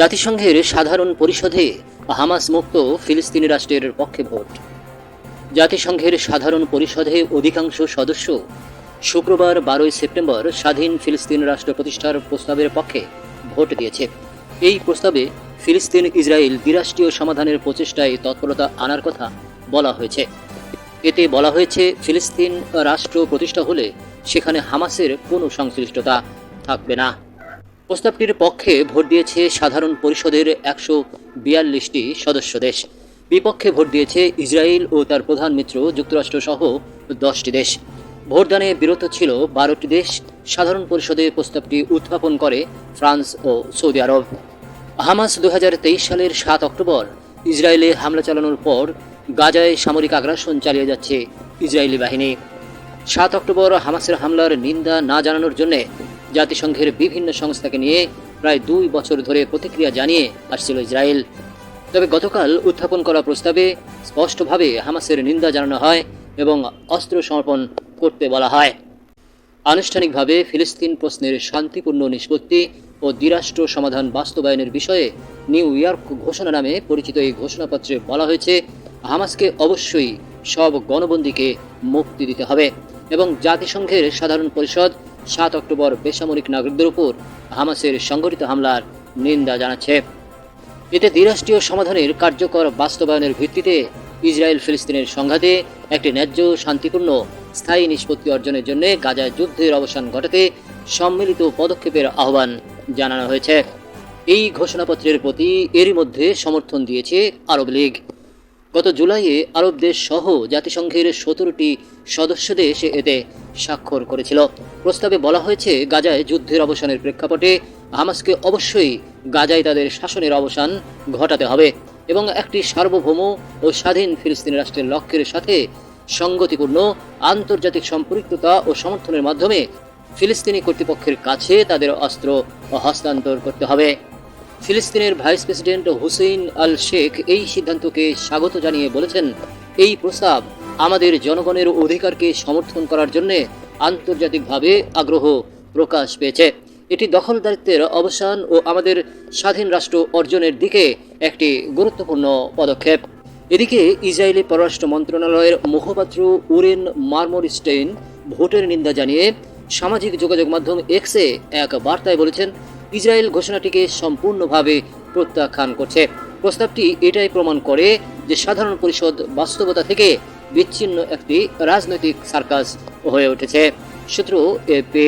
জাতিসংঘের সাধারণ পরিষদে হামাস মুক্ত ফিলিস্তিনি রাষ্ট্রের পক্ষে ভোট। জাতিসংঘের সাধারণ পরিষদে অধিকাংশ সদস্য শুক্রবার বারোই সেপ্টেম্বর স্বাধীন ফিলিস্তিন রাষ্ট্র প্রতিষ্ঠার প্রস্তাবের পক্ষে ভোট দিয়েছে। এই প্রস্তাবে ফিলিস্তিন ইসরায়েল দ্বিরাষ্ট্রীয় সমাধানের প্রচেষ্টায় তৎপরতা আনার কথা বলা হয়েছে। এতে বলা হয়েছে, ফিলিস্তিন রাষ্ট্র প্রতিষ্ঠা হলে সেখানে হামাসের কোনো সংশ্লিষ্টতা থাকবে না। প্রস্তাবটির পক্ষে ভোট দিয়েছে সাধারণ পরিষদের একশো বিয়াল্লিশটি সদস্য দেশ। বিপক্ষে ভোট দিয়েছে ইসরায়েল ও তার প্রধান মিত্র যুক্তরাষ্ট্র সহ দশটি দেশ। ভোটদানে বিরত ছিল বারোটি দেশ। সাধারণ পরিষদে প্রস্তাবটি উত্থাপন করে ফ্রান্স ও সৌদি আরব। হামাস দু হাজার তেইশ সালের সাত অক্টোবর ইসরায়েলে হামলা চালানোর পর গাজায় সামরিক আগ্রাসন চালিয়ে যাচ্ছে ইসরায়েলি বাহিনী। সাত অক্টোবর হামাসের হামলার নিন্দা না জানানোর জন্য জাতিসংঘের বিভিন্ন সংস্থাকে নিয়ে প্রায় দুই বছর ধরে প্রতিক্রিয়া জানিয়ে আসছিল ইসরায়েল। তবে গতকাল উত্থাপন করা প্রস্তাবে স্পষ্টভাবে হামাসের নিন্দা জানানো হয় এবং অস্ত্র সমর্পণ করতে বলা হয়। আনুষ্ঠানিকভাবে ফিলিস্তিন প্রশ্নের শান্তিপূর্ণ নিষ্পত্তি ও দ্বিরাষ্ট্র সমাধান বাস্তবায়নের বিষয়ে নিউ ইয়র্ক ঘোষণা নামে পরিচিত এই ঘোষণাপত্রে বলা হয়েছে, হামাসকে অবশ্যই সব গণবন্দীকে মুক্তি দিতে হবে এবং জাতিসংঘের সাধারণ পরিষদ সাত অক্টোবর বেসামরিক নাগরিকদের উপর হামাসের সংঘটিত হামলার নিন্দা জানাচ্ছে। এতে দ্বিরাষ্ট্রীয় সমাধানের কার্যকর বাস্তবায়নের ভিত্তিতে ইসরায়েল ফিলিস্তিনের সংঘাতে একটি ন্যায্য শান্তিপূর্ণ, স্থায়ী নিষ্পত্তি অর্জনের জন্য গাজায় যুদ্ধের অবসান ঘটাতে সম্মিলিত পদক্ষেপের আহ্বান জানানো হয়েছে। এই ঘোষণাপত্রের প্রতি এরই মধ্যে সমর্থন দিয়েছে আরব লীগ। গত জুলাইয়ে আরব দেশ সহ জাতিসংঘের সতেরোটি সদস্য দেশ এতে স্বাক্ষর করেছিল। প্রস্তাবে বলা হয়েছে, গাজায় যুদ্ধের অবসানের প্রেক্ষাপটে হামাসকে অবশ্যই গাজায় তাদের শাসনের অবসান ঘটাতে হবে এবং একটি সার্বভৌম ও স্বাধীন ফিলিস্তিনি রাষ্ট্রের লক্ষ্যের সাথে সঙ্গতিপূর্ণ, আন্তর্জাতিক সম্পৃক্ততা ও সমর্থনের মাধ্যমে ফিলিস্তিনি কর্তৃপক্ষের কাছে তাদের অস্ত্র হস্তান্তর করতে হবে। ফিলিস্তিনের vice president Hussein al Sheikh এই সিদ্ধান্তকে স্বাগত জানিয়ে বলেছেন, এই প্রস্তাব আমাদের জনগণের অধিকারকে সমর্থন করার জন্য আন্তর্জাতিকভাবে আগ্রহ প্রকাশ পেয়েছে। এটি দখলদারিত্বের অবসান ও আমাদের স্বাধীন রাষ্ট্র অর্জনের দিকে একটি গুরুত্বপূর্ণ পদক্ষেপ। এদিকে ইসরায়েলি পররাষ্ট্র মন্ত্রণালয়ের মুখপাত্র উরেন মার্মোরিস্টেইন ভোটের নিন্দা জানিয়ে সামাজিক যোগাযোগ মাধ্যম এক্সে এক বার্তায় বলেছেন ইসরায়েল ঘোষণাটিকে সম্পূর্ণভাবে প্রত্যাখ্যান করছে। প্রস্তাবটি এটাই প্রমাণ করে যে সাধারণ পরিষদ বাস্তবতা থেকে বিচ্ছিন্ন একটি রাজনৈতিক সার্কাস হয়ে উঠেছে। সূত্র এপি